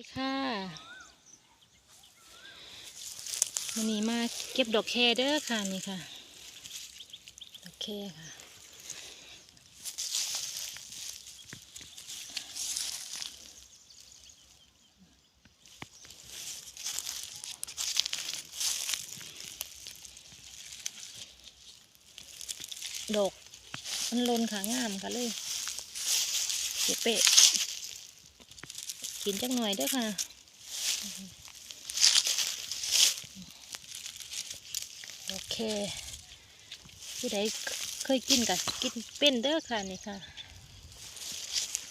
ดีค่ะวันนี้มาเก็บดอกแคเด้อค่ะนี่ค่ะ ดอกแคค่ะดอกมันลนขางามค่ะเลยเก็บเปะ กินจักหน่อยเด้อค่ะโอเคผู้ใดเคยกินกับกินเป็นเด้อค่ะนี่ค่ะ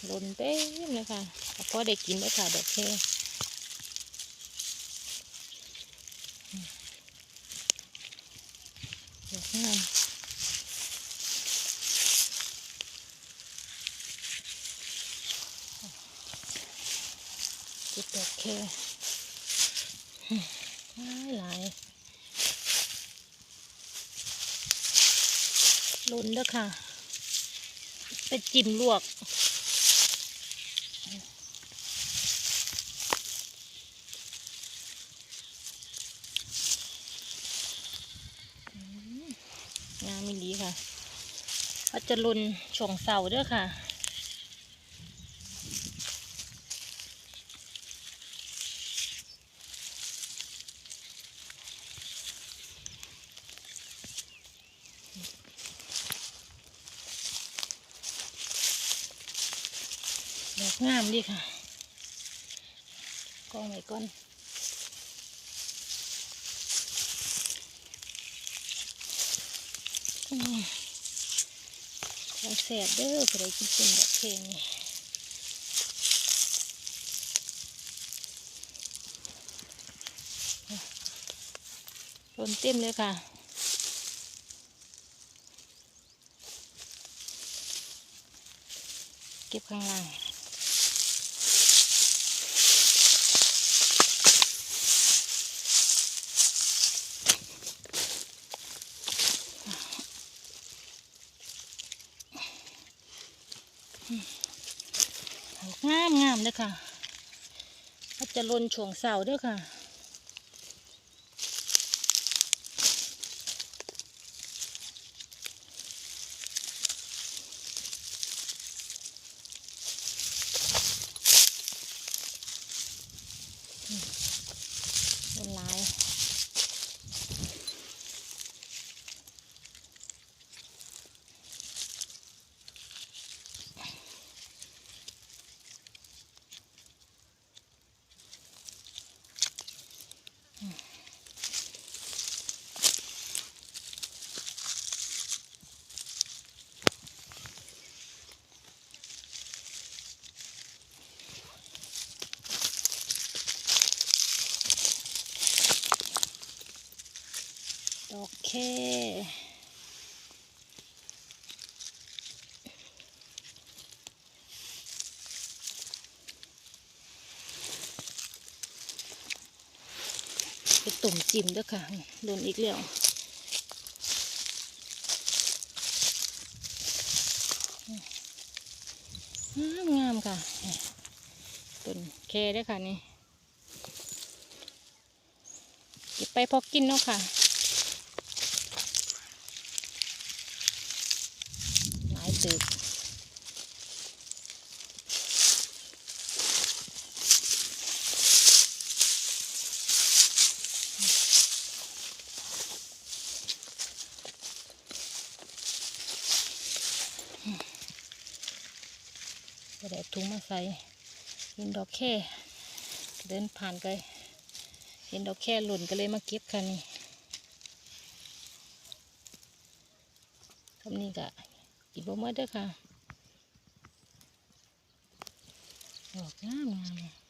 หล่นเต็มเลยค่ะพอได้กินได้ค่ะดอกแคดอกงาม เก็บดอกแคหลายหลายหล่นด้อค่ะ ไปจิ้มลวกงามมิลีค่ะเขาจะลุนช่วงเสาเด้อค่ะ ดอกงามดีค่ะกองไว้ก่อนอของแสบเด้อผู้ใดกินเป็นดอกเพลงนี่ต้นเต็มเลยค่ะเก็บข้างล่าง งามงามเด้อค่ะเขาจะลนช่วงเสาเด้อค่ะ เป็นลาย โอเคไปตุ่มจิ้มด้วยค่ะโดนอีกแล้วงามงามค่ะต้นแคเด้วยค่ะนี่เก็บไปพอกินเนาะค่ะ หลายตึกก็ได้ถุงมาใส่เห็นดอกแค่เดินผ่านไปเห็นดอกแค่หล่นก็เลยมาเก็บค่ะนี่คำนี้ก็ กบ่หมดเด้อค่ะดอกงามงาม